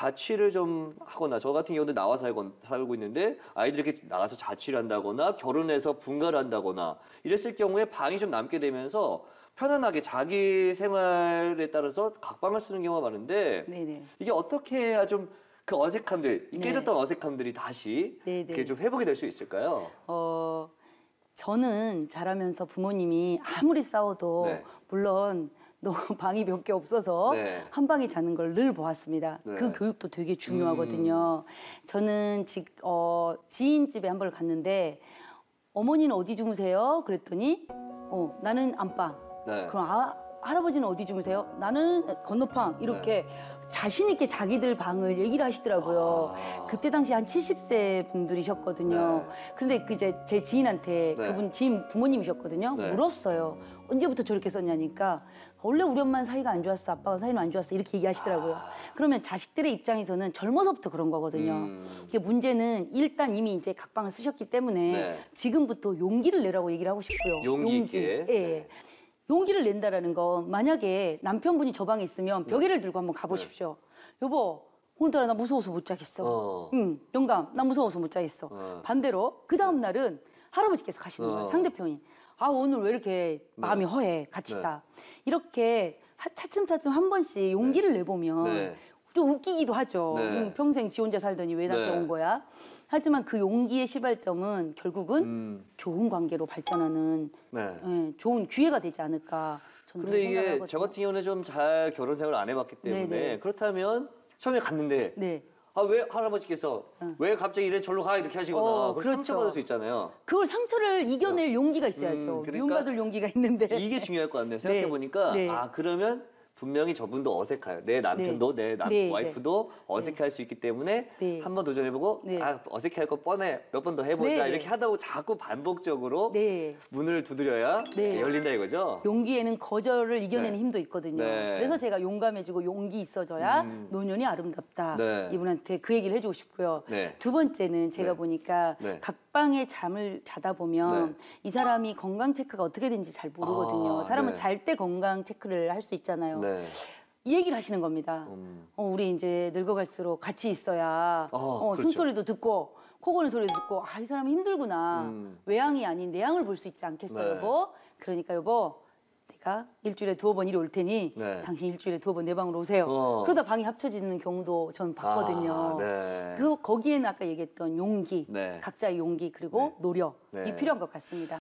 자취를 좀 하거나 저 같은 경우도 나와 살고, 살고 있는데 아이들이 이렇게 나가서 자취를 한다거나 결혼해서 분가를 한다거나 이랬을 경우에 방이 좀 남게 되면서 편안하게 자기 생활에 따라서 각방을 쓰는 경우가 많은데 네네. 이게 어떻게 해야 좀 그 어색함들, 이 네. 깨졌던 어색함들이 다시 네네. 이렇게 좀 회복이 될 수 있을까요? 어, 저는 자라면서 부모님이 아무리 싸워도 네. 물론 너 방이 몇 개 없어서 네. 한 방에 자는 걸 늘 보았습니다. 네. 음. 그 교육도 되게 중요하거든요. 저는 지, 어, 지인 집에 한 번을 갔는데 어머니는 어디 주무세요? 그랬더니 어, 나는 안방. 네. 그럼 아, 할아버지는 어디 주무세요? 나는 건너방 이렇게 자신 있게 자기들 방을 얘기를 하시더라고요. 아. 그때 당시 한 70세 분들이셨거든요. 네. 그런데 그 이제 제 지인한테 네. 그분 지인 부모님이셨거든요. 네. 물었어요. 언제부터 저렇게 썼냐니까 원래 우리 엄마는 사이가 안 좋았어. 아빠가 사이는 안 좋았어. 이렇게 얘기하시더라고요. 그러면 자식들의 입장에서는 젊어서부터 그런 거거든요. 음. 이게 문제는 일단 이미 이제 각방을 쓰셨기 때문에 네. 지금부터 용기를 내라고 얘기를 하고 싶고요. 용기 있게. 예. 예. 용기를 낸다라는 건 만약에 남편분이 저 방에 있으면 벽에를 들고 한번 가보십시오. 여보, 오늘따라 나 무서워서 못 자겠어. 어. 응, 영감, 나 무서워서 못 자겠어. 어. 반대로 그 다음 날은 할아버지께서 가시는 거예요. 어. 상대편이. 아 오늘 왜 이렇게 마음이 허해? 같이 네. 자. 이렇게 하- 차츰차츰 한 번씩 용기를 내보면 네. 좀 웃기기도 하죠. 네. 응, 평생 지 혼자 살더니 왜 나한테 네. 온 거야? 하지만 그 용기의 시발점은 결국은 음. 좋은 관계로 발전하는 네. 예, 좋은 기회가 되지 않을까 저는 근데 이게 생각하거든요. 저 같은 경우는 좀 잘 결혼 생활을 안 해봤기 때문에 네네. 그렇다면 처음에 갔는데 네. 아 왜 할아버지께서 왜 갑자기 이래 절로 가 이렇게 하시거나 어, 그렇죠. 상처받을 수 있잖아요. 그걸 상처를 이겨낼 용기가 있어야죠. 음, 그러니까 미움받을 용기가 있는데. 이게 중요할 것 같네요. 생각해 보니까 네. 아 그러면 분명히 저분도 어색해요. 내 남편도 내 남, 네, 와이프도 어색해할 수 있기 때문에 네. 한번 도전해보고 네. 아 어색해할 거 뻔해 몇 번 더 해보자 네. 이렇게 하다 보면 자꾸 반복적으로 네. 문을 두드려야 네. 열린다 이거죠. 용기에는 거절을 이겨내는 네. 힘도 있거든요. 네. 그래서 제가 용감해지고 용기 있어져야 음. 노년이 아름답다. 네. 이분한테 그 얘기를 해주고 싶고요. 네. 두 번째는 제가 네. 보니까 네. 각방에 잠을 자다 보면 네. 이 사람이 건강 체크가 어떻게 되는지 잘 모르거든요. 아, 사람은 네. 잘때 건강 체크를 할 수 있잖아요. 네. 이 얘기를 하시는 겁니다. 음. 어, 우리 이제 늙어갈수록 같이 있어야 어, 어, 그렇죠. 숨소리도 듣고 코 고는 소리도 듣고 아 이 사람이 힘들구나 음. 외양이 아닌 내양을 볼 수 있지 않겠어 네. 여보 그러니까 여보 내가 일주일에 두어 번 이리 올 테니 네. 당신 일주일에 두어 번 내 방으로 오세요 어. 그러다 방이 합쳐지는 경우도 전 봤거든요 아, 네. 그 거기에는 아까 얘기했던 용기 네. 각자의 용기 그리고 네. 노력이 네. 필요한 것 같습니다.